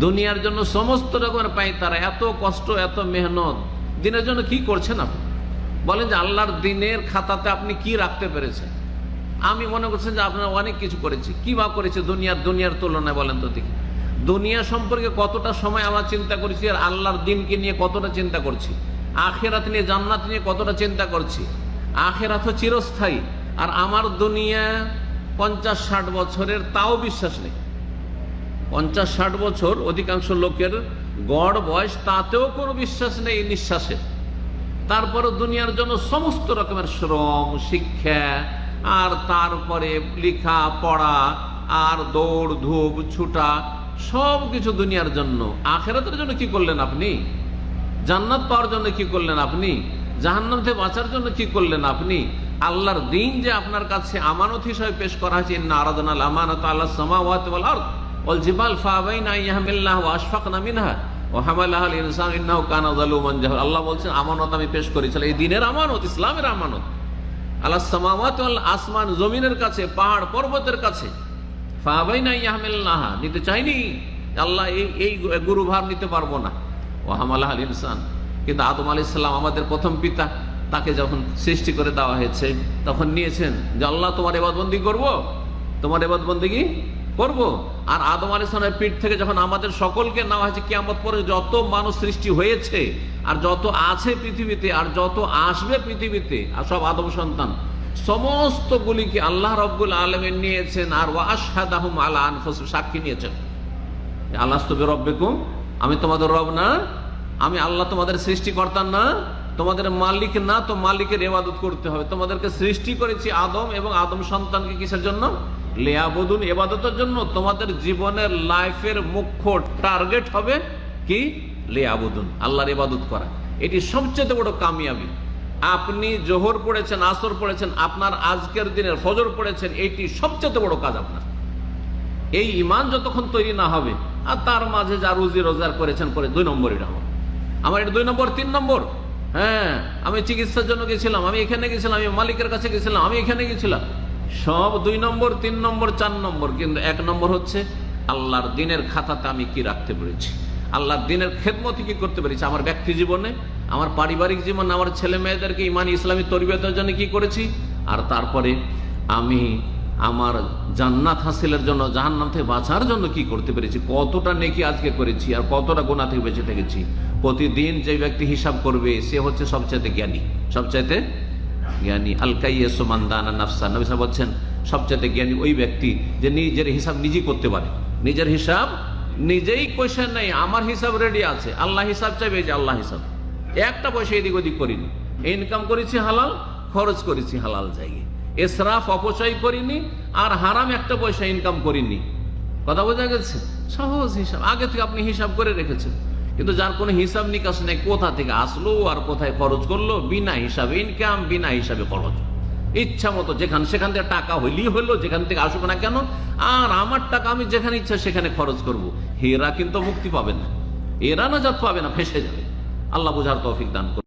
দুনিয়ার জন্য সমস্ত রকমের পাই তারা, এত কষ্ট, এত মেহনত। দিনের জন্য কি করছেন আপনি? বলেন যে আল্লাহর দিনের খাতাতে আপনি কি রাখতে পেরেছেন? আমি মনে করছেন যে আপনার অনেক কিছু করেছি। কি বা করেছে দুনিয়ার দুনিয়ার তুলনায় বলেন তো দেখি। দুনিয়া সম্পর্কে কতটা সময় আমরা চিন্তা করছি আর আল্লাহর দিনকে নিয়ে কতটা চিন্তা করছি? আখেরাত নিয়ে, জান্নাত নিয়ে কতটা চিন্তা করছি? আখেরাত চিরস্থায়ী। আর আমার দুনিয়া পঞ্চাশ, ষাট বছরের, তাও বিশ্বাস নেই। পঞ্চাশ ষাট বছর অধিকাংশ লোকের গড় বয়স তাতেও কোনো বিশ্বাস নেই নিঃশ্বাসের তারপরে দুনিয়ার জন্য সমস্ত রকমের শ্রম, শিক্ষা, আর তারপরে লেখা, পড়া, আর দৌড়, ধূপ, ছুটা, সব কিছু দুনিয়ার জন্য। আখেরাতের জন্য কি করলেন আপনি? জান্নাত পাওয়ার জন্য কি করলেন আপনি? জাহান্নাম থেকে বাঁচার জন্য কি করলেন আপনি? আল্লাহর দিন যে আপনার কাছে আমানত হিসাবে পেশ করা হয়েছে, ইন্না আরাদনাল আমানত আল্লাহ সামাওয়াতি ওয়াল জিবাল ফাবাইনা ইয়াহমিল্লাহু আশফাকনা যালুমান জাহুল আল্লাহ বলছেন, আমানত আমি পেশ করেছিলাম এই দিনের আমানত, ইসলামের আমানত। আল্লাহ আসমান জমিনের কাছে, পাহাড় পর্বতের কাছে। নিতে চাইনি। আল্লাহ এই এই গুরুভার নিতে পারব না। ও ইনসান কিন্তু আদম আলি ইসলাম আমাদের প্রথম পিতা, তাকে যখন সৃষ্টি করে দেওয়া হয়েছে, তখন নিয়েছেন যে, আল্লাহ তোমার এবাদবন্দি করব? তোমার এবাদবন্দি কি? করব? আর আদম আলি ইসলামের পিঠ থেকে যখন আমাদের সকলকে নেওয়া হয়েছে, কিয়ামত পরে যত মানুষ সৃষ্টি হয়েছে, আর যত আছে পৃথিবীতে, আর যত আসবে পৃথিবীতে, আর সব আদম সন্তান সমস্তগুলিকে আল্লাহ রব্বুল আলমের নিয়েছেন, আর ওয়াশহাদ আহম আল্লাহ আনফস সাক্ষী নিয়েছেন। আল্লাহ তবে রব্বেকুম, আমি তোমাদের রব না, আমি আল্লাহ তোমাদের সৃষ্টিকর্তা না, তোমাদের মালিক না, তো মালিকের এবাদত করতে হবে। তোমাদেরকে সৃষ্টি করেছি আদম এবং আদম সন্তানকে কিসের জন্য? লেয়াবুদুন এবাদতের জন্য তোমাদের জীবনের লাইফের মুখ্য টার্গেট হবে কি? লেয়াবুদুন, আল্লাহর এবাদত করা। এটি সবচেয়ে বড় কামিয়াবি। আপনি জোহর পড়েছেন, আসর পড়েছেন, আপনার আজকের দিনের ফজর পড়েছেন, এটি সবচেয়ে বড় কাজ আপনার। এই ইমান যতক্ষণ তৈরি না হবে, আর তার মাঝে যা রুজি রোজগার করেছেন করে দুই নম্বর এটা আমার আমার এটা দুই নম্বর, তিন নম্বর? হ্যাঁ আমি চিকিৎসার জন্য গেছিলাম, আমি এখানে গেছিলাম, আমি মালিকের কাছে গেছিলাম, আমি এখানে গেছিলাম। সব দুই নম্বর, তিন নম্বর, চার নম্বর, কিন্তু এক নম্বর হচ্ছে আল্লাহর দিনের খাতাতে আমি কি রাখতে পেরেছি? আল্লাহর দিনের খেদমতি কি করতে পেরেছি? আমার ব্যক্তি জীবনে, আমার পারিবারিক জীবনে, আমার ছেলে মেয়েদেরকে ইমান ইসলামী তরবিয়তের জন্য কি করেছি? আর তারপরে আমি আমার জান্নাত হাসিলের জন্য, জাহান্নাম থেকে বাঁচার জন্য কি করতে পেরেছি? কতটা নেকি আজকে করেছি আর কতটা গোনা থেকে বেঁচে থেকেছি? প্রতিদিন যে ব্যক্তি হিসাব করবে, সে হচ্ছে সবচাইতে জ্ঞানী, সবচাইতে জ্ঞানী আলকাইয়াসমান্দানা নাফসা নবী সাহেব বলছেন সবচাইতে জ্ঞানী ওই ব্যক্তি যে নিজের হিসাব নিজেই করতে পারে। নিজের হিসাব নিজেই কোয়েশন নেই, আমার হিসাব রেডি আছে। আল্লাহ হিসাব চাইবে যে আল্লাহ হিসাব। একটা পয়সা এদিক ওদিক করিনি। ইনকাম করেছি হালাল, খরচ করেছি হালাল জায়গায়। এসরাফ অপচয় করিনি আর হারাম একটা পয়সা ইনকাম করিনি। কথা বোঝা গেছে? সহজ হিসাব। আগে থেকে আপনি হিসাব করে রেখেছেন। কিন্তু যার কোনো হিসাব নিকাশ নেই, কোথা থেকে আসলো আর কোথায় খরচ করল? বিনা হিসাবে ইনকাম বিনা হিসাবে খরচ। ইচ্ছা মতো যেখান, সেখান থেকে টাকা হইলেই হইল যেখান থেকে আসুক না কেন, আর আমার টাকা আমি যেখানে ইচ্ছা সেখানে খরচ করব। হেরা কিন্তু মুক্তি পাবে না। এরা না যাত পাবে না, ফেসে যাবে। আল্লাহ বোঝার তৌফিক দান